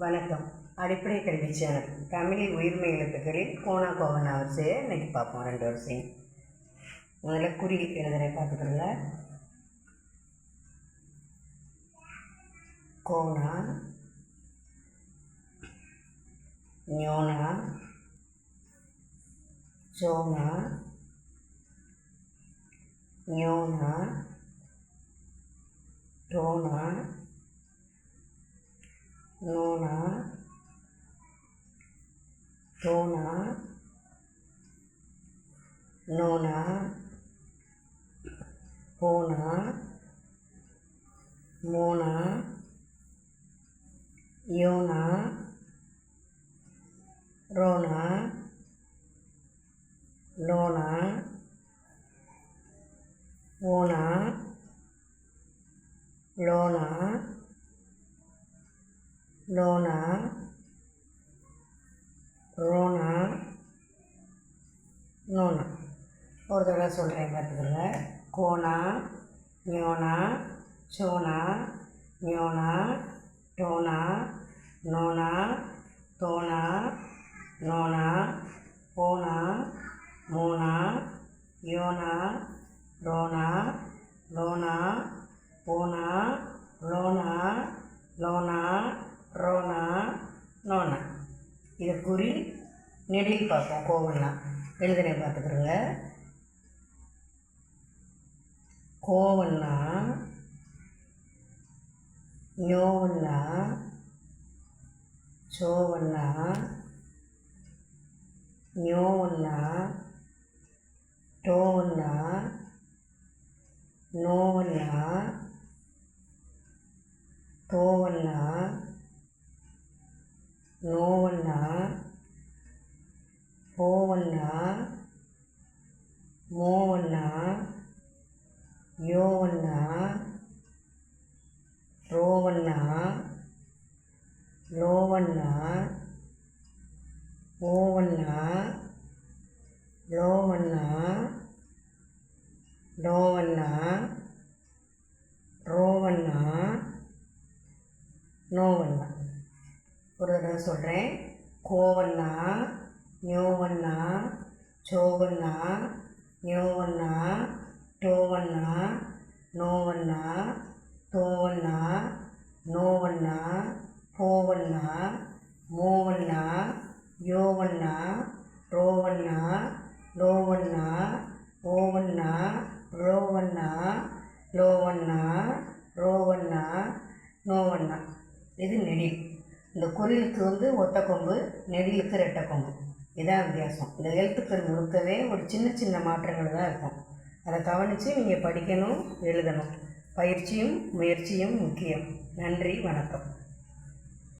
வணக்கம். அடிப்படை கல்வி சேனல். தமிழில் உயிர்மை எழுத்துக்களில் கோணா கோவன் வரிசையை இன்னைக்கு பார்ப்போம் ரெண்டு வரிசையும் முதல்ல குறி எழுதுறேன் பார்த்துக்கல கோணா ஞோனா சோனா ஞோனா டோனா நோனா டோனா நோனா போனா மோனா யோனா? ரோனா லோனா ஓனா லோனா லோனா ரோனா நோனா ஒரு தடவை சொல்கிறேன் பார்த்துக்கோங்க. கோனா ஞோனா சோனா ஞோனா டோனா நோனா தோனா நோனா போனா மோனா யோனா ரோனா லோனா போனா லோனா லோனா ரோனா நோனா. இது குறி நெடில் பார்ப்போம் கோவம்லாம் எழுதுனே பார்த்துக்கிறோங்க கோவன்னா ஞோவன்னா சோவன்னா ஞோவன்னா டோவன்னா நோவன்னா தோவன்னா நோவன்னா போவன்னா மோவன்னா யோவன்னா ரோவன்னா லோவன்னா ஓவன்னா லோவன்னா லோவன்னா ரோவன்னா நோவண்ணா ஒரு தடவை சொல்கிறேன் கோவண்ணா ஞோவண்ணா சோவண்ணா நியோவண்ணா டோவண்ணா நோவண்ணா தோவண்ணா நோவண்ணா போவண்ணா மோவண்ணா யோவண்ணா ரோவண்ணா லோவண்ணா ஓவண்ணா ரோவண்ணா லோவண்ணா ரோவண்ணா நோவண்ணா. இது நெடில் இந்த குறிலுக்கு வந்து ஒத்த கொம்பு நெடிலுக்கு ரெட்டை கொம்பு இதான் வித்தியாசம். இந்த எழுத்துக்கள் முழுக்கவே ஒரு சின்ன சின்ன மாற்றங்கள் தான் இருக்கும். அதை கவனித்து நீங்கள் படிக்கணும் எழுதணும். பயிற்சியும் முயற்சியும் முக்கியம். நன்றி வணக்கம்.